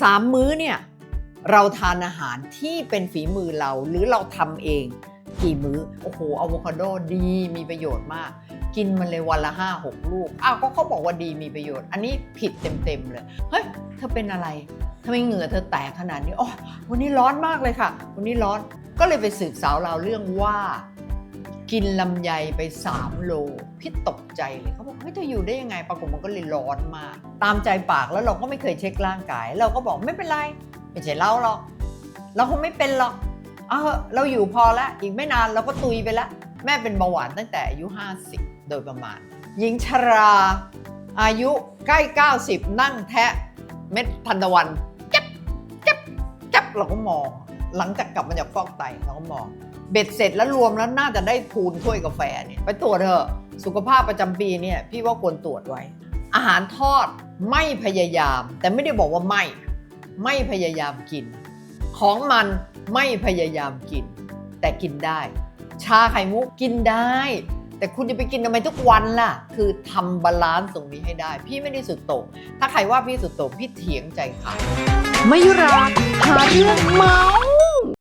สามมื้อเนี่ยเราทานอาหารที่เป็นฝีมือเราหรือเราทำเอง กี่มื้อโอ้โหอะโวคาโดดีมีประโยชน์มาก กินมันเลยวันละห้าหกลูกอ้าวก็เขาบอกว่าดีมีประโยชน์ อันนี้ผิดเต็มๆเลยเฮ้ยเธอเป็นอะไรทำไมเหงื่อเธอแตกขนาดนี้อ๋อวันนี้ร้อนมากเลยค่ะ วันนี้ร้อนก็เลยไปสืบสาวเราวเรื่องว่า กินลำไยไป 3 โล พี่ตกใจเลยเขาบอกเฮ้ยเธออยู่ได้ยังไงปรากฏมันก็เลยร้อนมาก ตามใจปากแล้วเราก็ไม่เคยเช็คร่างกาย เราก็บอกไม่เป็นไรไม่ใช่เราหรอก เราคงไม่เป็นหรอกเออเราอยู่พอล้วอีกไม่นานเราก็ตุยไปล้วแม่เป็นเบาหวานตั้งแต่อายุ 50 โดยประมาณ หญิงชราอายุใกล้ 90 นั่งแทะเม็ดทันตะวันจับจับจับเราก็มอง หลังจากกลับมาจากฟอกไตเราก็มอง เบ็ดเสร็จแล้วรวมแล้วน่าจะได้คูณถ้วยกาแฟเนี่ยไปตรวจเถอะสุขภาพประจำปีเนี่ยพี่ว่าควรตรวจไว้ อาหารทอดไม่พยายาม แต่ไม่ได้บอกว่าไม่ ไม่พยายามกิน ของมันไม่พยายามกิน แต่กินได้ ชาไข่มุกกินได้ แต่คุณจะไปกินทำไมทุกวันล่ะ คือทำบาลานซ์ตรงนี้ให้ได้ พี่ไม่ได้สุดโต่งถ้าใครว่าพี่สุดโต่งพี่เถียงใจขาดมายุราหาเรื่องเมาส์